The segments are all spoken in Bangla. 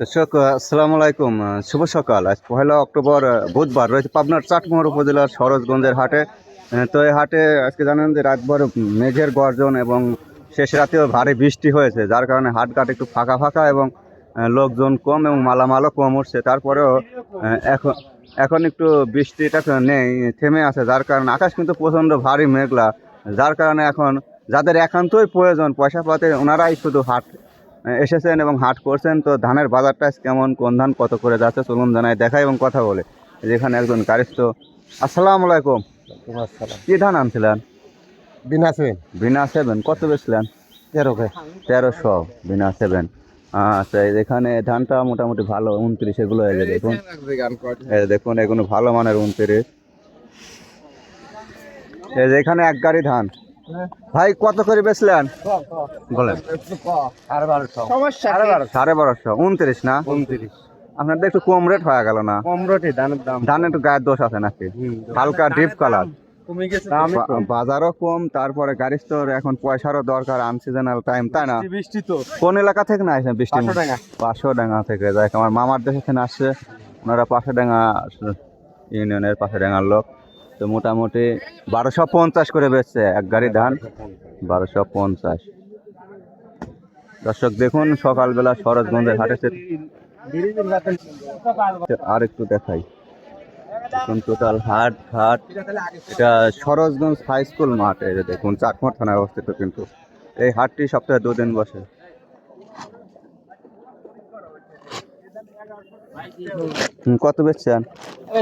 দর্শক, আসসালামু আলাইকুম। শুভ সকাল। আজ পহেলা অক্টোবর বুধবার রয়েছে পাবনার চাটমোহর উপজেলার সরোজগঞ্জের হাটে। তো এই হাটে আজকে জানেন যে রাতভর মেঘের গর্জন এবং শেষ রাতেও ভারী বৃষ্টি হয়েছে, যার কারণে হাটঘাট একটু ফাঁকা ফাঁকা এবং লোকজন কম এবং মালামালও কম উঠছে। তারপরেও এখন এখন একটু বৃষ্টিটা নেই, থেমে আছে, যার কারণে আকাশ কিন্তু প্রচণ্ড ভারী মেঘলা, যার কারণে এখন যাদের একান্তই প্রয়োজন পয়সা পাতে, ওনারাই শুধু হাট এসেছেন এবং হাট করছেন তো ধানের বাজারটা কেমন কোন ধান কত করে যাচ্ছে চলুন জানাই দেখাই এবং কথা বলে। যেখানে একজন কারিস্ত আসসালামু আলাইকুম। কি ধান আনছিলেন? বিনা সেভেন। বিনা সেভেন কত বেচলেন? তেরো তেরোশো বিনা সেভেন। আচ্ছা এখানে ধানটা মোটামুটি ভালো উনত্রিশ এগুলো এই যে দেখুন। দেখুন এগুলো ভালো মানের উনত্রিশ। এখানে এক গাড়ি ধান। ভাই কত করে বেচলেন? বলেন। সাড়ে বারোশো। উনত্রিশ না? উনত্রিশ। আপনাদের একটু কম রেট হয়ে গেল না? কম রোটে ধানের দাম। ধান একটু গায়ের দোষ আছে নাকি? হালকা ডিপ কালার। বাজারও কম তারপরে গাড়ি স্টোর এখন পয়সারও দরকার আনসিজনাল টাইম তাই না? বৃষ্টি তো। কোন এলাকা থেকে না আসেন বৃষ্টি? পাঁচশো টাকা। ডাঙ্গা থেকে। যাই আমার মামার দেশ এখানে আসছে ওনারা পাঁচশো ডাঙ্গা ইউনিয়নের পাঁচশো ডাঙ্গার লোক। তো মোটামুটি বারোশো পঞ্চাশ করে বেচছে এক গাড়ি ধান। বারোশো পঞ্চাশ। দর্শক, দেখুন সকালবেলা সরোজগঞ্জের হাটে আর একটু দেখাই। দেখুন টোটাল হাট, ঘাট। এটা সরোজগঞ্জ হাই স্কুল মাঠ যে দেখুন, চাকমা থানায় অবস্থিত কিন্তু। এই হাটটি সপ্তাহে দুদিন বসে। কত বেচছেন?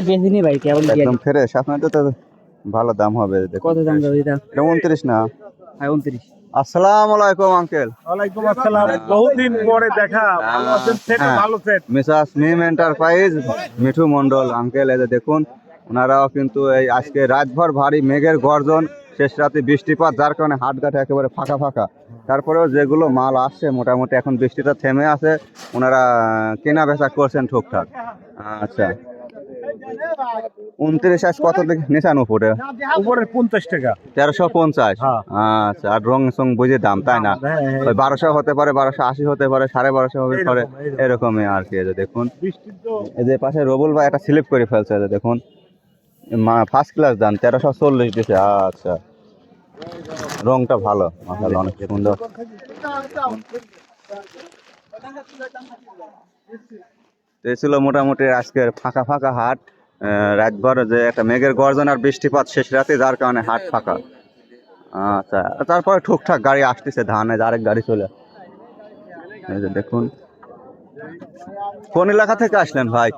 বেশি নি ভাই কেবল একদম ফ্রেশ আপনার তো ভালো দাম হবে কত দাম যাবে এটা এটা উনত্রিশ না? হ্যাঁ উনত্রিশ। আসসালামু আলাইকুম আঙ্কেল ওয়ালাইকুম আসসালাম। বহুদিন পরে দেখা। ভালো আছেন সেট হ্যাঁ। ভালো set Mrs Mim enterprise Mithu Mondal uncle এদের দেখুন ওনারাও কিন্তু এই আজকে রাতভর ভারী মেঘের গর্জন শেষ রাতে বৃষ্টিপাত যার কারণে হাটঘাটে একেবারে ফাঁকা ফাঁকা। তারপরেও যেগুলো মাল আসছে মোটামুটি এখন বৃষ্টিটা থেমে আছে ওনারা কেনা বেচা করছেন ঠিকঠাক। আচ্ছা। উনত্রিশ আজ কত নিশান উপরে। উপরে পঞ্চাশ টাকা। তেরোশো পঞ্চাশ? হ্যাঁ। আচ্ছা আর রং সং বুঝে দাম তাই না? হ্যাঁ, হ্যাঁ। ওই বারোশো হতে পারে বারোশো আশি হতে পারে সাড়ে বারোশো হতে পারে। এরকমই আর কি দেখুন। এই যে পাশে রবুল ভাই একটা স্লিপ করে ফেলছে দেখুন। ফার্স্ট ক্লাস দান তেরোশো চল্লিশ দিছে আচ্ছা। রংটা ভালো। অনেক সুন্দর। ছিল মোটামুটি আজকের ফাঁকা ফাঁকা হাট। রাতভর যে একটা মেঘের গর্জন আর বৃষ্টিপাত শেষ রাতে, যার কারণে হাট ফাঁকা। আচ্ছা তারপরে ঠিকঠাক গাড়ি আসতেছে ধানে, আরেক গাড়ি চলে এই যে দেখুন। কোন এলাকা থেকে আসলেন ভাই?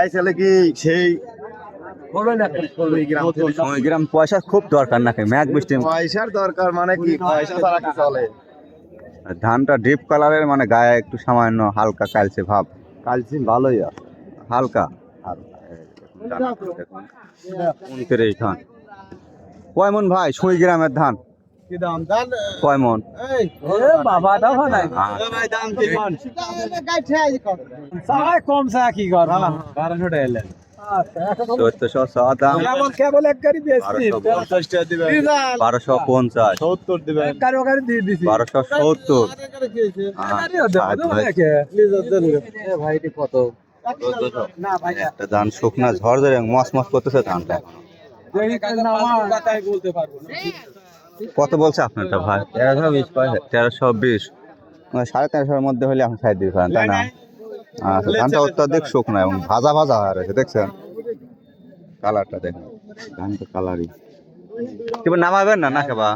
আইসালে কি সেই গ্রাম পয়সা খুব দরকার নাকি? বৃষ্টি পয়সার দরকার মানে কি? পয়সা ছাড়া কি চলে? ধানটা ডিপ কালারের মানে গায়ে একটু সামান্য হালকা কালছে ভাব। কালছি ভালোই আছে হালকা। উনত্রিশ ধান। কয় মন ভাই? সুই গ্রামের ধান। কি দাম? দাম কয় মন এই বাবা দাও নাই ভাই দাম কি? কোন সবাই কম চা কি কর বারোশো টাকা এলেন। চোদ্দশো ছ দাম বারোশো পঞ্চাশ। বারোশো সত্তর কত? একটা ধান শুকনা ঝড় ধরে মস মস করতেছে ধানটা। বলতে পারব না। কত বলছে আপনারটা ভাই? তেরোশো বিশ তেরোশো বিশ। মানে সাড়ে তেরোশোর মধ্যে হলে এখন সাইড দিতে পারেন তাই না? আচ্ছা ধানটা অত্যাধিক শুকনো এবং ভাজা ভাজা হয়ে রয়েছে দেখছেন? কালারটা দেখুন ধানটা কালারই। কেবল নামাবেন না না কেবা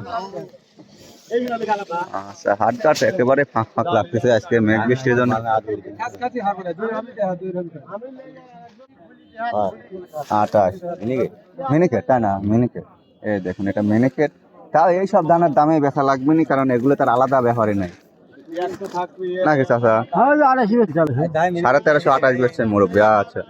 আচ্ছা হাট কাট একেবারে ফাঁক ফাঁক লাগতেছে আজকে মেঘ বৃষ্টির জন্য। আঠাশ মিনিকেট। মিনিকেট তাই না? মিনিকেট। এই দেখুন এটা মিনিকেট। তাও এই সব ধানের দামে বেচা লাগবে না কারণ এগুলো তার আলাদা ব্যাপারই নেই। নাকি চাচা। আড়াইশি সাড়ে তেরোশো আঠাশ বেচছেন মুরব্বী আচ্ছা।